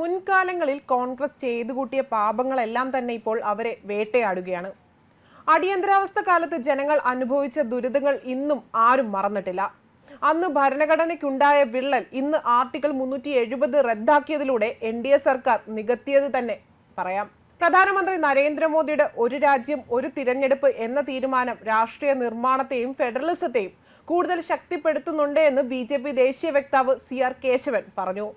മുൻകാലങ്ങളിൽ കോൺഗ്രസ് ചെയ്തു കൂട്ടിയ പാപങ്ങളെല്ലാം തന്നെ ഇപ്പോൾ അവരെ വേട്ടയാടുകയാണ്. അടിയന്തരാവസ്ഥ കാലത്ത് ജനങ്ങൾ അനുഭവിച്ച ദുരിതങ്ങൾ ഇന്നും ആരും മറന്നിട്ടില്ല. അന്ന് ഭരണഘടനയ്ക്കുണ്ടായ വിള്ളൽ ഇന്ന് ആർട്ടിക്കിൾ മുന്നൂറ്റി എഴുപത് റദ്ദാക്കിയതിലൂടെ എൻ ഡി എ സർക്കാർ നികത്തിയത് തന്നെ പറയാം. പ്രധാനമന്ത്രി നരേന്ദ്രമോദിയുടെ ഒരു രാജ്യം ഒരു തിരഞ്ഞെടുപ്പ് എന്ന തീരുമാനം രാഷ്ട്രീയ നിർമ്മാണത്തെയും ഫെഡറലിസത്തെയും കൂടുതൽ ശക്തിപ്പെടുത്തുന്നുണ്ട് എന്ന് ബി ദേശീയ വക്താവ് സി ആർ കേശവൻ പറഞ്ഞു.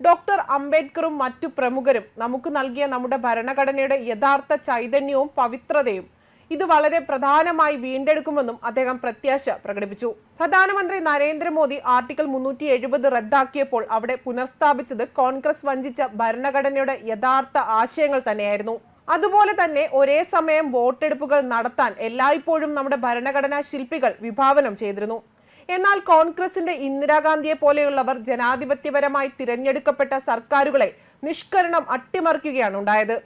ഡോക്ടർ അംബേദ്കറും മറ്റു പ്രമുഖരും നമുക്ക് നൽകിയ നമ്മുടെ ഭരണഘടനയുടെ യഥാർത്ഥ ചൈതന്യവും പവിത്രതയും ഇത് വളരെ പ്രധാനമായി വീണ്ടെടുക്കുമെന്നും അദ്ദേഹം പ്രത്യാശ പ്രകടിപ്പിച്ചു. പ്രധാനമന്ത്രി നരേന്ദ്രമോദി ആർട്ടിക്കിൾ മുന്നൂറ്റി എഴുപത് റദ്ദാക്കിയപ്പോൾ അവിടെ പുനഃസ്ഥാപിച്ചത് കോൺഗ്രസ് വഞ്ചിച്ച ഭരണഘടനയുടെ യഥാർത്ഥ ആശയങ്ങൾ തന്നെയായിരുന്നു. അതുപോലെ തന്നെ ഒരേ സമയം വോട്ടെടുപ്പുകൾ നടത്താൻ എല്ലായ്പ്പോഴും നമ്മുടെ ഭരണഘടനാ ശില്പികൾ വിഭാവനം ചെയ്തിരുന്നു. എന്നാൽ കോൺഗ്രസിന്റെ ഇന്ദിരാഗാന്ധിയെ പോലെയുള്ളവർ ജനാധിപത്യപരമായി തിരഞ്ഞെടുക്കപ്പെട്ട സർക്കാരുകളെ നിഷ്കരണം അട്ടിമറിക്കുകയാണ് ഉണ്ടായത്.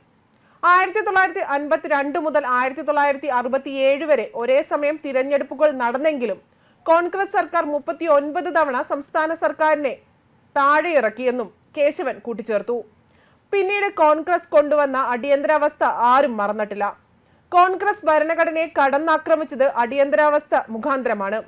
ആയിരത്തി തൊള്ളായിരത്തി അൻപത്തിരണ്ട് മുതൽ ആയിരത്തി തൊള്ളായിരത്തി അറുപത്തിയേഴ് വരെ ഒരേ സമയം തിരഞ്ഞെടുപ്പുകൾ നടന്നെങ്കിലും കോൺഗ്രസ് സർക്കാർ മുപ്പത്തി ഒൻപത് തവണ സംസ്ഥാന സർക്കാരിനെ താഴെ ഇറക്കിയെന്നും കേശവൻ കൂട്ടിച്ചേർത്തു. പിന്നീട് കോൺഗ്രസ് കൊണ്ടുവന്ന അടിയന്തരാവസ്ഥ ആരും മറന്നിട്ടില്ല. കോൺഗ്രസ് ഭരണഘടനയെ കടന്നാക്രമിച്ചത് അടിയന്തരാവസ്ഥ മുഖാന്തരമാണ്.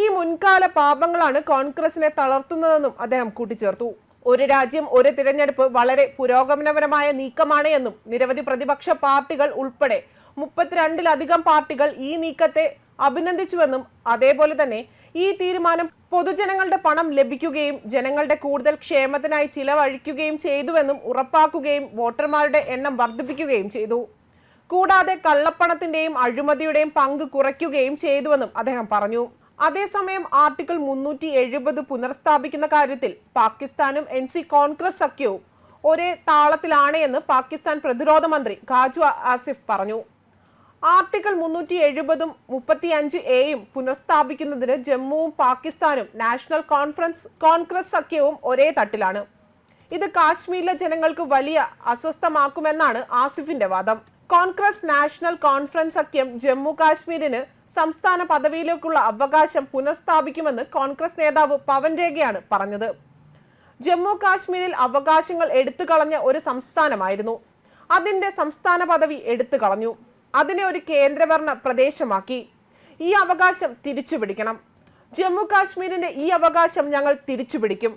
ഈ മുൻകാല പാപങ്ങളാണ് കോൺഗ്രസിനെ തളർത്തുന്നതെന്നും അദ്ദേഹം കൂട്ടിച്ചേർത്തു. ഒരു രാജ്യം ഒരു തിരഞ്ഞെടുപ്പ് വളരെ പുരോഗമനപരമായ നീക്കമാണ് എന്നും നിരവധി പ്രതിപക്ഷ പാർട്ടികൾ ഉൾപ്പെടെ മുപ്പത്തിരണ്ടിലധികം പാർട്ടികൾ ഈ നീക്കത്തെ അഭിനന്ദിച്ചുവെന്നും അതേപോലെ തന്നെ ഈ തീരുമാനം പൊതുജനങ്ങളുടെ പണം ലഭിക്കുകയും ജനങ്ങളുടെ കൂടുതൽ ക്ഷേമത്തിനായി ചിലവഴിക്കുകയും ചെയ്തുവെന്നും ഉറപ്പാക്കുകയും വോട്ടർമാരുടെ എണ്ണം വർദ്ധിപ്പിക്കുകയും ചെയ്തു. കൂടാതെ കള്ളപ്പണത്തിന്റെയും അഴിമതിയുടെയും പങ്ക് കുറയ്ക്കുകയും ചെയ്തുവെന്നും അദ്ദേഹം പറഞ്ഞു. അതേസമയം ആർട്ടിക്കിൾ മുന്നൂറ്റി എഴുപത് പുനഃസ്ഥാപിക്കുന്ന കാര്യത്തിൽ പാകിസ്ഥാനും എൻ സി കോൺഗ്രസ് സഖ്യവും ഒരേ താളത്തിലാണ് എന്ന് പാകിസ്ഥാൻ പ്രതിരോധ മന്ത്രി ഖാജു ആസിഫ് പറഞ്ഞു. ആർട്ടിക്കിൾ മുന്നൂറ്റി എഴുപതും മുപ്പത്തിയഞ്ച് എയും പുനഃസ്ഥാപിക്കുന്നതിന് ജമ്മുവും പാകിസ്ഥാനും നാഷണൽ കോൺഫറൻസ് കോൺഗ്രസ് സഖ്യവും ഒരേ തട്ടിലാണ്. ഇത് കാശ്മീരിലെ ജനങ്ങൾക്ക് വലിയ അസ്വസ്ഥമാക്കുമെന്നാണ് ആസിഫിന്റെ വാദം. കോൺഗ്രസ് നാഷണൽ കോൺഫറൻസ് സഖ്യം ജമ്മു കാശ്മീരിന് സംസ്ഥാന പദവിയിലേക്കുള്ള അവകാശം പുനഃസ്ഥാപിക്കുമെന്ന് കോൺഗ്രസ് നേതാവ് പവൻ രേഖയാണ് പറഞ്ഞത്. ജമ്മു കാശ്മീരിൽ അവകാശങ്ങൾ എടുത്തു കളഞ്ഞ ഒരു സംസ്ഥാനമായിരുന്നു. അതിന്റെ സംസ്ഥാന പദവി എടുത്തു കളഞ്ഞു അതിനെ ഒരു കേന്ദ്രഭരണ പ്രദേശമാക്കി. ഈ അവകാശം തിരിച്ചുപിടിക്കണം. ജമ്മു കാശ്മീരിന്റെ ഈ അവകാശം ഞങ്ങൾ തിരിച്ചുപിടിക്കും.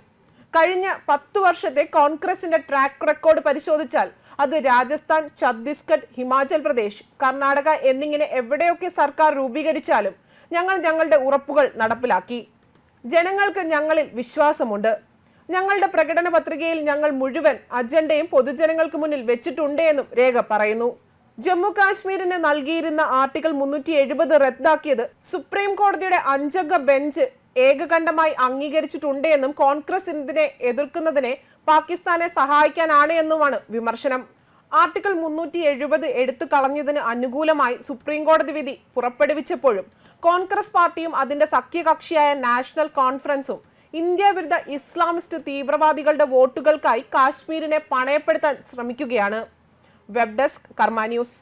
കഴിഞ്ഞ പത്തു വർഷത്തെ കോൺഗ്രസിന്റെ ട്രാക്ക് റെക്കോർഡ് പരിശോധിച്ചാൽ അത് രാജസ്ഥാൻ ഛത്തീസ്ഗഡ് ഹിമാചൽ പ്രദേശ് കർണാടക എന്നിങ്ങനെ എവിടെയൊക്കെ സർക്കാർ രൂപീകരിച്ചാലും ഞങ്ങൾ ഞങ്ങളുടെ ഉറപ്പുകൾ നടപ്പിലാക്കി. ജനങ്ങൾക്ക് ഞങ്ങളിൽ വിശ്വാസമുണ്ട്. ഞങ്ങളുടെ പ്രകടന പത്രികയിൽ ഞങ്ങൾ മുഴുവൻ അജണ്ടയും പൊതുജനങ്ങൾക്ക് മുന്നിൽ വെച്ചിട്ടുണ്ട് എന്നും രേഖ പറയുന്നു. ജമ്മു കാശ്മീരിന് നൽകിയിരുന്ന ആർട്ടിക്കിൾ മുന്നൂറ്റി എഴുപത് റദ്ദാക്കിയത് സുപ്രീം കോടതിയുടെ അഞ്ചംഗ ബെഞ്ച് ഏകകണ്ഠമായി അംഗീകരിച്ചിട്ടുണ്ട് എന്നും കോൺഗ്രസ് ഇതിനെ എതിർക്കുന്നതിനെ പാകിസ്ഥാനെ സഹായിക്കാനാണ് എന്നുമാണ് വിമർശനം. ആർട്ടിക്കിൾ മുന്നൂറ്റി എഴുപത് എടുത്തു കളഞ്ഞതിന് അനുകൂലമായി സുപ്രീം കോടതി വിധി പുറപ്പെടുവിച്ചപ്പോഴും കോൺഗ്രസ് പാർട്ടിയും അതിന്റെ സഖ്യകക്ഷിയായ നാഷണൽ കോൺഫറൻസും ഇന്ത്യ വിരുദ്ധ ഇസ്ലാമിസ്റ്റ് തീവ്രവാദികളുടെ വോട്ടുകൾക്കായി കാശ്മീരിനെ പണയപ്പെടുത്താൻ ശ്രമിക്കുകയാണ്. Web desk Karma news.